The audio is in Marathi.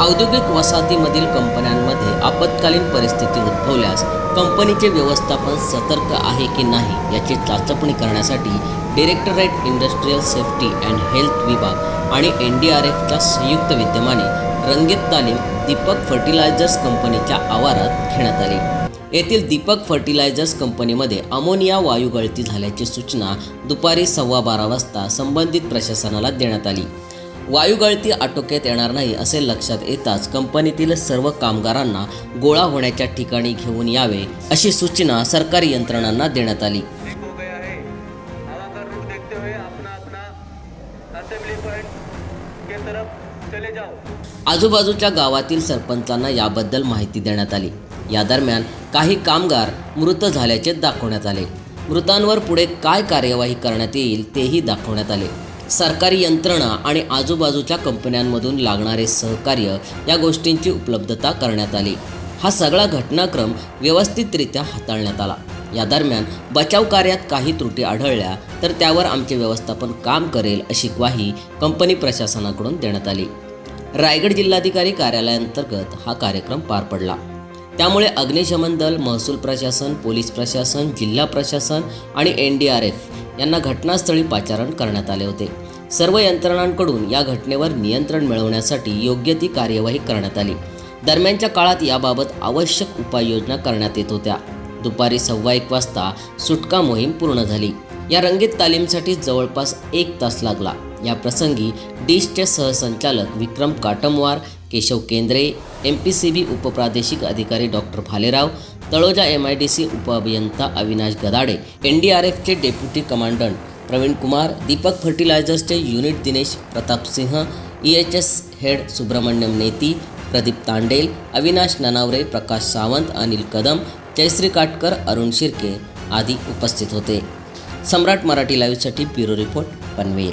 औद्योगिक वसाहतीमधील कंपन्यांमध्ये आपत्कालीन परिस्थिती उद्भवल्यास कंपनीचे व्यवस्थापन सतर्क आहे की नाही याची चाचपणी करण्यासाठी directorate industrial safety and health विभाग आणि एन डी आर एफच्या संयुक्त विद्यमाने रंगीत तालीम दीपक फर्टिलायझर्स कंपनीच्या आवारात घेण्यात आली. येथील दीपक फर्टिलायझर्स कंपनीमध्ये अमोनिया वायू गळती झाल्याची सूचना दुपारी सव्वा बारा वाजता संबंधित प्रशासनाला देण्यात आली. वायुगळती आटोक्यात येणार नाही असे लक्षात येताच कंपनीतील सर्व कामगारांना गोळा होण्याच्या ठिकाणी घेऊन यावे अशी सूचना सरकारी यंत्रणांना देण्यात आली. आजूबाजूच्या गावातील सरपंचांना याबद्दल माहिती देण्यात आली. या दरम्यान काही कामगार मृत झाल्याचे दाखवण्यात आले. मृतांवर पुढे काय कार्यवाही करण्यात येईल तेही दाखवण्यात आले. सरकारी यंत्रणा आणि आजूबाजूच्या कंपन्यांमधून लागणारे सहकार्य या गोष्टींची उपलब्धता करण्यात आली. हा सगळा घटनाक्रम व्यवस्थितरित्या हाताळण्यात आला. या दरम्यान बचाव कार्यात काही त्रुटी आढळल्या तर त्यावर आमचे व्यवस्थापन काम करेल अशी ग्वाही कंपनी प्रशासनाकडून देण्यात आली. रायगड जिल्हाधिकारी कार्यालयाअंतर्गत हा कार्यक्रम पार पडला. त्यामुळे अग्निशमन दल महसूल प्रशासन पोलीस प्रशासन जिल्हा प्रशासन आणि एन डी आर एफ यांना घटनास्थळी पाचारण करण्यात आले होते. सर्व यंत्रणांकडून या घटनेवर नियंत्रण मिळवण्यासाठी योग्य ती कार्यवाही करण्यात आली. दरम्यानच्या काळात याबाबत आवश्यक उपाययोजना करण्यात येत होत्या. दुपारी सव्वा एक वाजता सुटका मोहीम पूर्ण झाली. या रंगीत तालीमसाठी जवळपास एक तास लागला. या प्रसंगी डिशचे सहसंचालक Vikram Katamwar Keshav Kendre M P C B उपप्रादेशिक अधिकारी doctor Bhalerao Taloja M I D C उपअभियंता Avinash Gadade N D R एफचे deputy commandant Pravin Kumar Deepak फर्टिलायझर्सचे unit Dinesh Pratap Singh E H S head Subramanyam Neti Pradeep Tandel Avinash Nanaware Prakash Sawant Anil Kadam Jayashree Katkar Arun Shirke आदी उपस्थित होते. सम्राट मराठी लाईव्हसाठी ब्युरो रिपोर्ट पनवेल.